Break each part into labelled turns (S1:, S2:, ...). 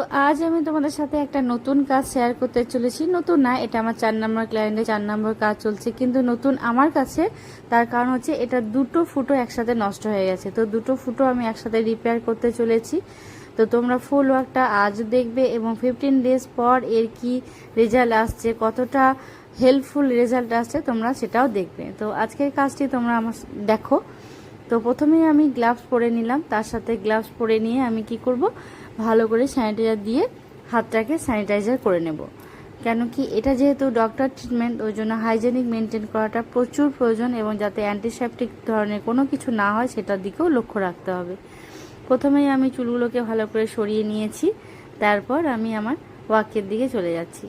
S1: তো আজ আমি তোমাদের সাথে একটা নতুন কাজ শেয়ার করতে চলেছি। নতুন না, এটা আমার চার নম্বর ক্লায়েন্টে চার নম্বর কাজ চলছে, কিন্তু নতুন আমার কাছে, তার কারণ হচ্ছে এটা দুটো ফুটো একসাথে নষ্ট হয়ে গেছে। তো দুটো ফুটো আমি একসাথে রিপেয়ার করতে চলেছি। তো তোমরা ফুল ওয়ার্কটা আজ দেখবে এবং ফিফটিন ডেজ পর এর কি রেজাল্ট আসছে, কতটা হেল্পফুল রেজাল্ট আসছে, তোমরা সেটাও দেখবে। তো আজকের কাজটি তোমরা আমার, দেখো। তো প্রথমেই আমি গ্লাভস পরে নিলাম। তার সাথে গ্লাভস পরে নিয়ে আমি কি করব? ভালো করে স্যানিটাইজার দিয়ে হাতটাকে স্যানিটাইজার করে নেব। কেন কি এটা যেহেতু ডক্টর ট্রিটমেন্ট ওই জন্য হাইজেনিক মেনটেন করাটা প্রচুর প্রয়োজন এবং যাতে অ্যান্টিসেপটিক ধরনের কোনো কিছু না হয়, সেটার দিকেও লক্ষ্য রাখতে হবে। প্রথমেই আমি চুলগুলোকে ভালো করে সরিয়ে নিয়েছি। তারপর আমি আমার ওয়াকের দিকে চলে যাচ্ছি।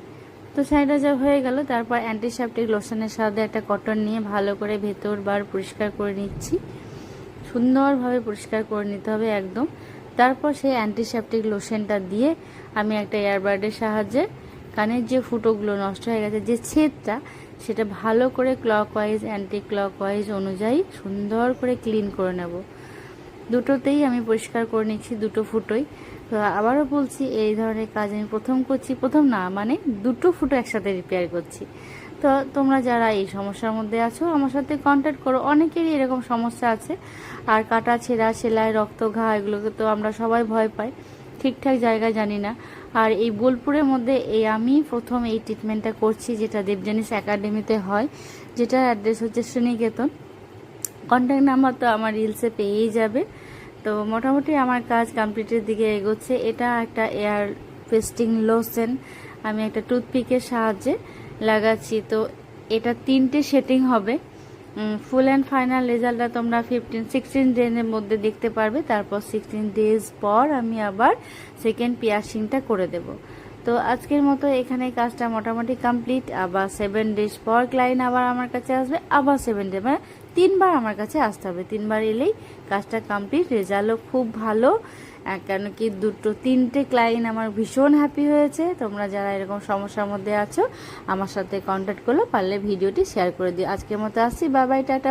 S1: তো স্যানিটাইজার হয়ে গেল। তারপর অ্যান্টিসেপটিক লোশনের সাথে একটা কটন নিয়ে ভালো করে ভেতর বার পরিষ্কার করে নিচ্ছি। সুন্দরভাবে পরিষ্কার করে নিতে হবে একদম। তারপর সেই অ্যান্টিসেপটিক লোশনটা দিয়ে আমি একটা এয়ারবার্ডের সাহায্যে কানের যে ফুটোগুলো নষ্ট হয়ে গেছে, যে ছেদটা, সেটা ভালো করে ক্লকওয়াইজ অ্যান্টি ক্লকওয়াইজ অনুযায়ী সুন্দর করে ক্লিন করে নেব। দুটোতেই আমি পরিষ্কার করে নিচ্ছি, দুটো ফুটোই। তো আবারও বলছি, এই ধরনের কাজ আমি প্রথম করছি, প্রথম না মানে দুটো ফুটো একসাথে রিপেয়ার করছি। তো তোমরা যারা এই সমস্যার মধ্যে আছো, আমার সাথে কন্ট্যাক্ট করো। অনেকেরই এরকম সমস্যা আছে। আর কাটা, ছেঁড়া, সেলাই, রক্ত, ঘা, এগুলোকে তো আমরা সবাই ভয় পাই। ঠিকঠাক জায়গায় জানি না। আর এই বোলপুরের মধ্যে এই আমি প্রথম এই ট্রিটমেন্টটা করছি, যেটা দেবজানিস একাডেমিতে হয়, যেটার অ্যাড্রেস হচ্ছে শ্রীনিকেতন। কন্ট্যাক্ট নাম্বার তো আমার রিলসে পেয়েই যাবে। তো মোটামুটি আমার কাজ কমপ্লিটের দিকে এগোচ্ছে। এটা একটা এয়ার পেস্টিং লোশন আমি একটা টুথপিকের সাহায্যে লাগাচ্ছি। তো এটা তিনটে সেটিং হবে। ফুল অ্যান্ড ফাইনাল রেজাল্টটা তোমরা ফিফটিন সিক্সটিন ডেজের মধ্যে দেখতে পারবে। তারপর সিক্সটিন ডেজ পর আমি আবার সেকেন্ড পিয়াসিংটা করে দেব। তো আজকের মতো এখানে কাজটা মোটামুটি কমপ্লিট আবার সেভেন ডেজ পর ক্লায়েন্ট আবার আমার কাছে আসবে। আবার সেভেন ডে মানে তিনবার আমার কাছে আসতে হবে। তিনবার এলেই কাজটা কমপ্লিট রেজাল্টও খুব ভালো। কেন কি দুটো, তিনটে ক্লায়েন্ট আমার ভীষণ হ্যাপি হয়েছে। তোমরা যারা এরকম সমস্যার মধ্যে আছো, আমার সাথে কন্ট্যাক্ট করলে পারলে ভিডিওটি শেয়ার করে দিও। আজকের মতো আসছি। Bye bye tata.